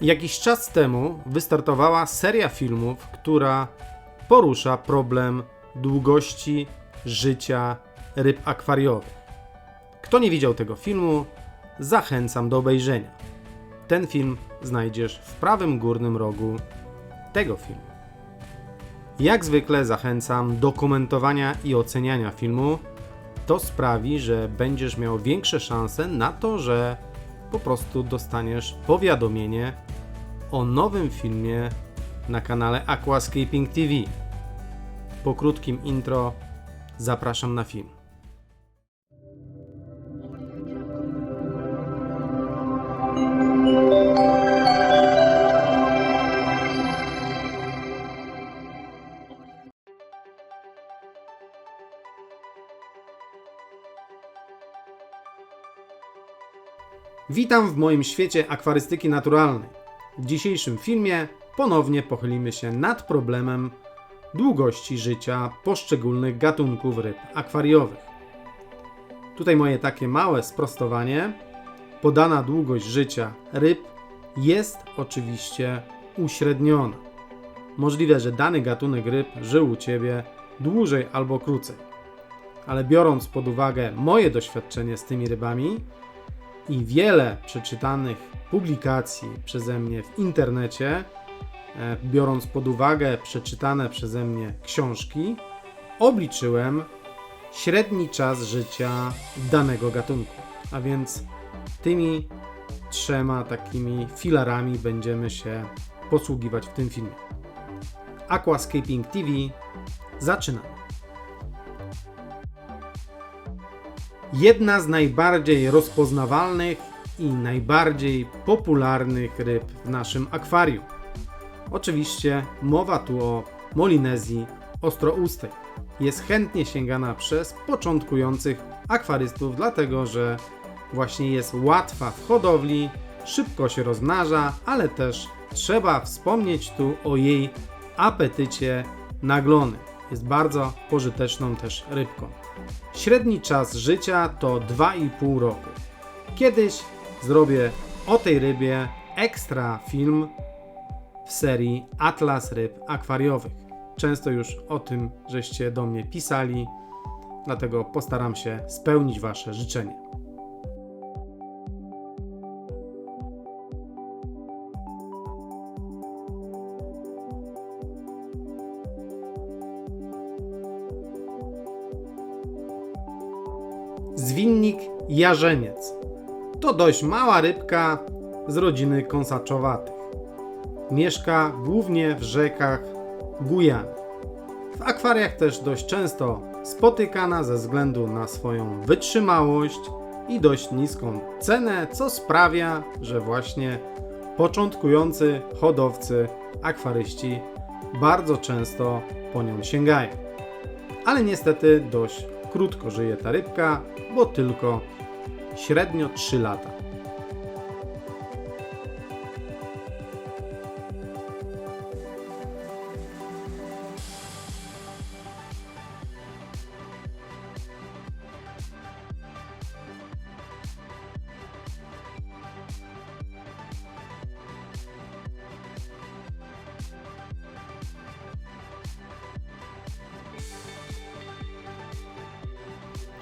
Jakiś czas temu wystartowała seria filmów, która porusza problem długości życia ryb akwariowych. Kto nie widział tego filmu, zachęcam do obejrzenia. Ten film znajdziesz w prawym górnym rogu tego filmu. Jak zwykle zachęcam do komentowania i oceniania filmu. To sprawi, że będziesz miał większe szanse na to, że po prostu dostaniesz powiadomienie o nowym filmie na kanale Aquascaping TV. Po krótkim intro zapraszam na film. Witam w moim świecie akwarystyki naturalnej. W dzisiejszym filmie ponownie pochylimy się nad problemem długości życia poszczególnych gatunków ryb akwariowych. Tutaj moje takie małe sprostowanie. Podana długość życia ryb jest oczywiście uśredniona. Możliwe, że dany gatunek ryb żył u Ciebie dłużej albo krócej. Ale biorąc pod uwagę moje doświadczenie z tymi rybami, i wiele przeczytanych publikacji przeze mnie w internecie, e, biorąc pod uwagę przeczytane przeze mnie książki, obliczyłem średni czas życia danego gatunku. A więc tymi trzema takimi filarami będziemy się posługiwać w tym filmie. Aquascaping TV zaczynamy. jedna z najbardziej rozpoznawalnych i najbardziej popularnych ryb w naszym akwarium. Oczywiście mowa tu o Molinezji ostroustej. Jest chętnie sięgana przez początkujących akwarystów, dlatego że właśnie jest łatwa w hodowli, szybko się rozmnaża, ale też trzeba wspomnieć tu o jej apetycie naglony. Jest bardzo pożyteczną też rybką. Średni czas życia to 2,5 roku. Kiedyś zrobię o tej rybie ekstra film w serii Atlas ryb akwariowych. Często już o tym żeście do mnie pisali, dlatego postaram się spełnić Wasze życzenie. Zwinnik jarzeniec. To dość mała rybka z rodziny kąsaczowatych. Mieszka głównie w rzekach Gujany. W akwariach też dość często spotykana ze względu na swoją wytrzymałość i dość niską cenę, co sprawia, że właśnie początkujący hodowcy, akwaryści bardzo często po nią sięgają. Ale niestety dość krótko żyje ta rybka, bo tylko średnio 3 lata.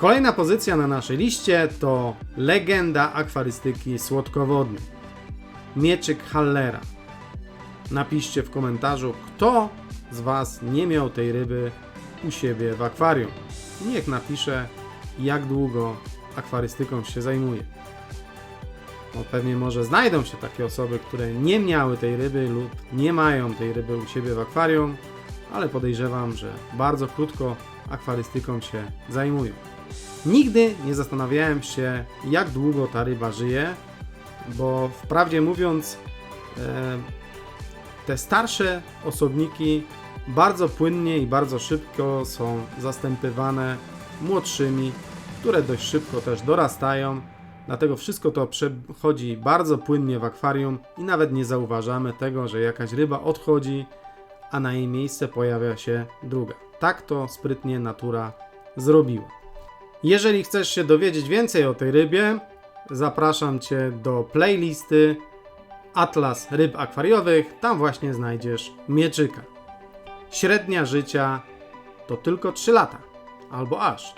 Kolejna pozycja na naszej liście to legenda akwarystyki słodkowodnej. Mieczyk Hallera. Napiszcie w komentarzu, kto z Was nie miał tej ryby u siebie w akwarium. Niech napisze, jak długo akwarystyką się zajmuje. No, pewnie może znajdą się takie osoby, które nie miały tej ryby lub nie mają tej ryby u siebie w akwarium, ale podejrzewam, że bardzo krótko akwarystyką się zajmują. Nigdy nie zastanawiałem się, jak długo ta ryba żyje, bo wprawdzie mówiąc, e, te starsze osobniki bardzo płynnie i bardzo szybko są zastępywane młodszymi, które dość szybko też dorastają. Dlatego wszystko to przechodzi bardzo płynnie w akwarium i nawet nie zauważamy tego, że jakaś ryba odchodzi, a na jej miejsce pojawia się druga. Tak to sprytnie natura zrobiła. Jeżeli chcesz się dowiedzieć więcej o tej rybie, zapraszam Cię do playlisty, Atlas ryb akwariowych, tam właśnie znajdziesz mieczyka. Średnia życia to tylko 3 lata, albo aż.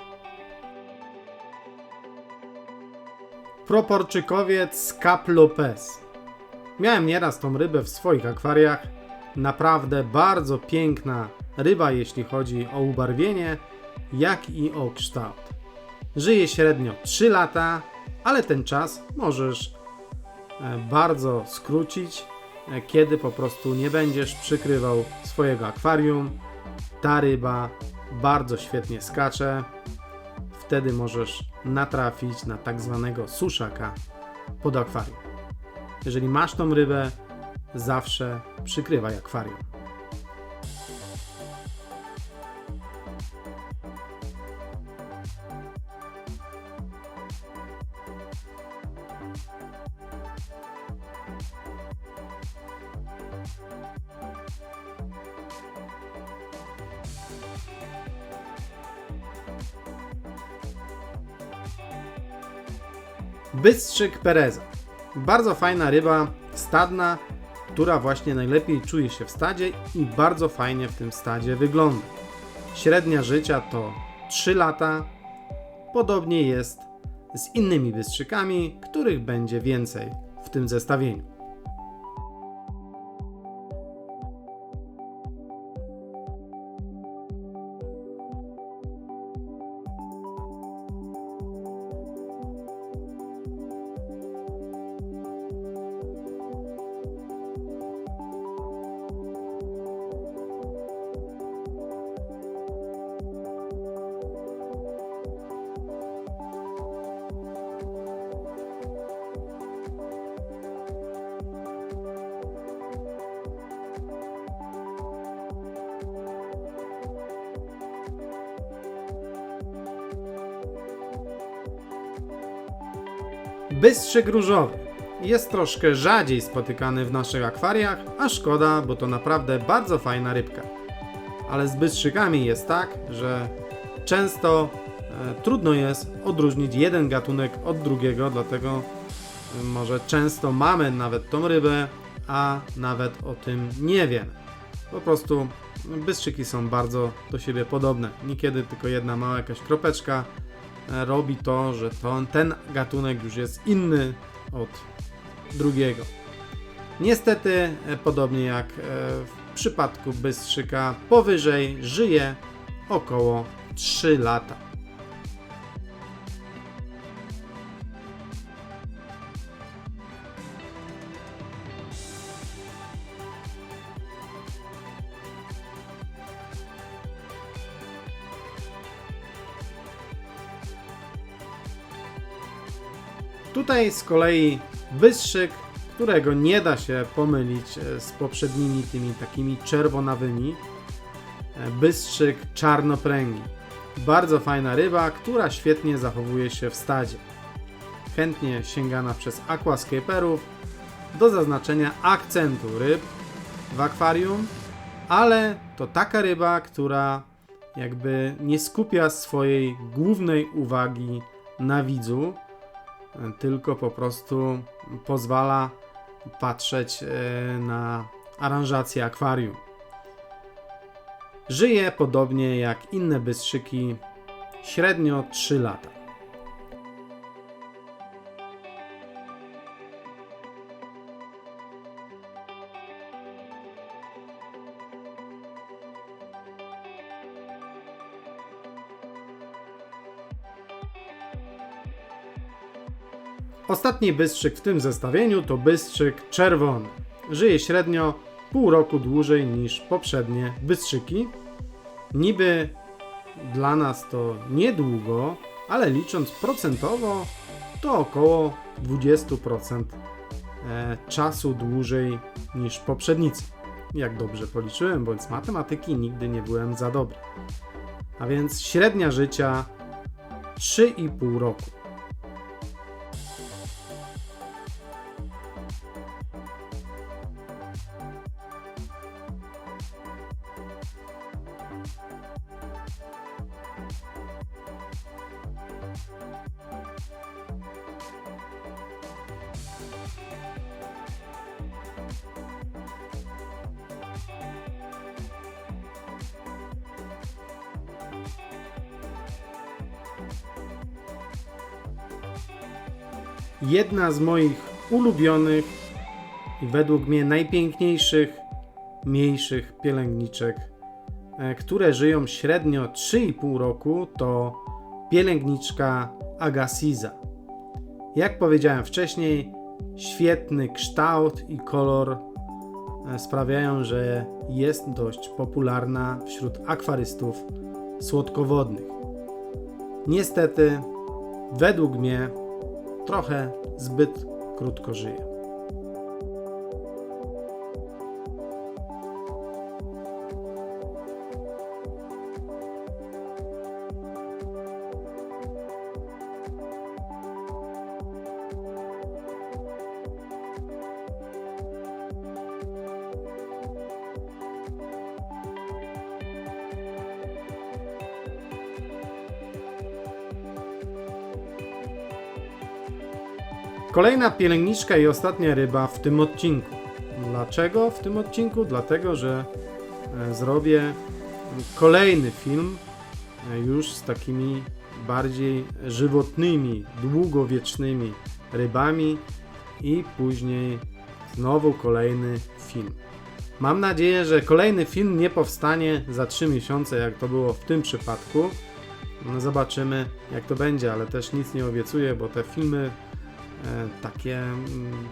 Proporczykowiec Cap Lopez. Miałem nieraz tą rybę w swoich akwariach. Naprawdę bardzo piękna ryba, jeśli chodzi o ubarwienie, jak i o kształt. Żyje średnio 3 lata, ale ten czas możesz e, bardzo skrócić, e, kiedy po prostu nie będziesz przykrywał swojego akwarium. Ta ryba bardzo świetnie skacze. Wtedy możesz natrafić na tak zwanego suszaka pod akwarium. Jeżeli masz tą rybę, zawsze przykrywaj akwarium. Bystrzyk Pereza. Bardzo fajna ryba stadna, która właśnie najlepiej czuje się w stadzie i bardzo fajnie w tym stadzie wygląda. Średnia życia to 3 lata. Podobnie jest z innymi bystrzykami, których będzie więcej w tym zestawieniu. Bystrzyk różowy. Jest troszkę rzadziej spotykany w naszych akwariach, a szkoda, bo to naprawdę bardzo fajna rybka. Ale z bystrzykami jest tak, że często e, trudno jest odróżnić jeden gatunek od drugiego, dlatego e, może często mamy nawet tą rybę, a nawet o tym nie wiemy. Po prostu bystrzyki są bardzo do siebie podobne. Niekiedy tylko jedna mała jakaś kropeczka robi to, że to, ten gatunek już jest inny od drugiego. Niestety, e, podobnie jak e, w przypadku bystrzyka, powyżej żyje około 3 lata. Tutaj z kolei bystrzyk, którego nie da się pomylić e, z poprzednimi tymi takimi czerwonawymi. E, Bystrzyk czarnopręgi. Bardzo fajna ryba, która świetnie zachowuje się w stadzie. Chętnie sięgana przez aquascaperów do zaznaczenia akcentu ryb w akwarium, ale to taka ryba, która jakby nie skupia swojej głównej uwagi na widzu, tylko po prostu pozwala patrzeć e, na aranżację akwarium. Żyje podobnie jak inne bystrzyki średnio 3 lata. Ostatni bystrzyk w tym zestawieniu to bystrzyk czerwony. Żyje średnio pół roku dłużej niż poprzednie bystrzyki. Niby dla nas to niedługo, ale licząc procentowo to około 20% e, czasu dłużej niż poprzednicy. Jak dobrze policzyłem, bądź z matematyki nigdy nie byłem za dobry. A więc średnia życia 3,5 roku. Jedna z moich ulubionych i według mnie najpiękniejszych, mniejszych pielęgniczek, e, które żyją średnio 3,5 roku, to pielęgniczka Agassiza. Jak powiedziałem wcześniej, świetny kształt i kolor e, sprawiają, że jest dość popularna wśród akwarystów słodkowodnych. Niestety, według mnie, trochę zbyt krótko żyje. Kolejna pielęgniczka i ostatnia ryba w tym odcinku. Dlaczego w tym odcinku? Dlatego, że e, zrobię kolejny film e, już z takimi bardziej żywotnymi, długowiecznymi rybami i później znowu kolejny film. Mam nadzieję, że kolejny film nie powstanie za 3 miesiące, jak to było w tym przypadku. No zobaczymy, jak to będzie, ale też nic nie obiecuję, bo te filmy takie, mm,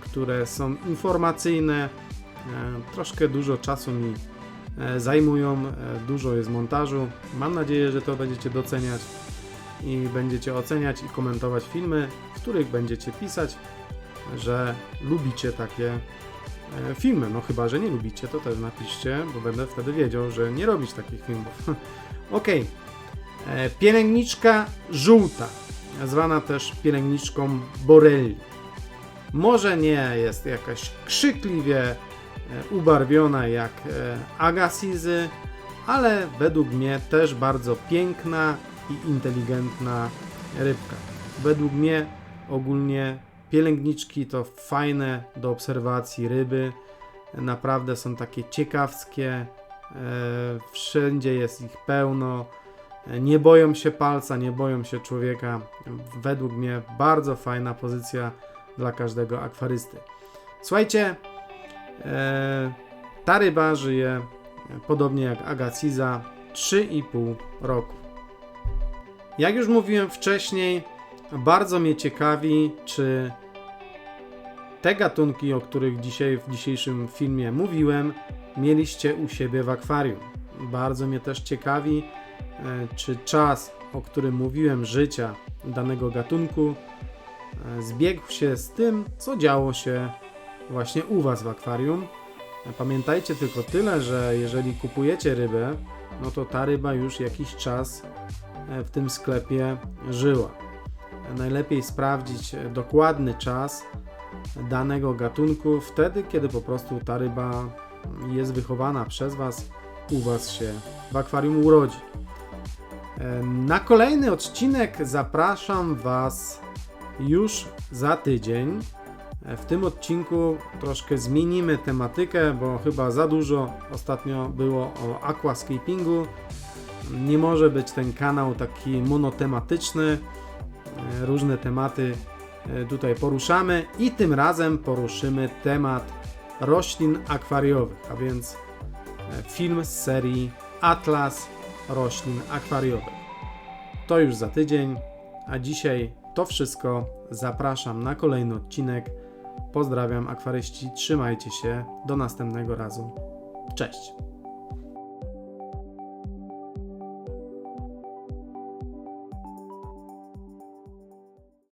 które są informacyjne, e, troszkę dużo czasu mi e, zajmują, e, dużo jest montażu. Mam nadzieję, że to będziecie doceniać i będziecie oceniać i komentować filmy, w których będziecie pisać, że lubicie takie e, filmy. No chyba, że nie lubicie, to też napiszcie, bo będę wtedy wiedział, że nie robić takich filmów. E, Pielęgniczka żółta, zwana też pielęgniczką Borelli. Może nie jest jakaś krzykliwie e, ubarwiona jak e, Agassizy, ale według mnie też bardzo piękna i inteligentna rybka. Według mnie ogólnie pielęgniczki to fajne do obserwacji ryby. Naprawdę są takie ciekawskie. e, Wszędzie jest ich pełno. Nie boją się palca, nie boją się człowieka. Według mnie bardzo fajna pozycja dla każdego akwarysty. Słuchajcie, e, ta ryba żyje podobnie jak Agassiza 3,5 roku. Jak już mówiłem wcześniej, bardzo mnie ciekawi, czy te gatunki, o których dzisiaj w dzisiejszym filmie mówiłem, mieliście u siebie w akwarium. Bardzo mnie też ciekawi, czy czas, o którym mówiłem, życia danego gatunku e, zbiegł się z tym, co działo się właśnie u Was w akwarium. E, Pamiętajcie tylko tyle, że jeżeli kupujecie rybę, no to ta ryba już jakiś czas e, w tym sklepie żyła. E, Najlepiej sprawdzić e, dokładny czas danego gatunku wtedy, kiedy po prostu ta ryba jest wychowana przez Was, u Was się w akwarium urodzi. Na kolejny odcinek zapraszam Was już za tydzień. E, W tym odcinku troszkę zmienimy tematykę, bo chyba za dużo ostatnio było o aquascapingu. Nie może być ten kanał taki monotematyczny. E, Różne tematy e, tutaj poruszamy i tym razem poruszymy temat roślin akwariowych, a więc film z serii Atlas roślin akwariowych. To już za tydzień, a dzisiaj to wszystko. Zapraszam na kolejny odcinek. Pozdrawiam akwaryści, trzymajcie się, do następnego razu. Cześć!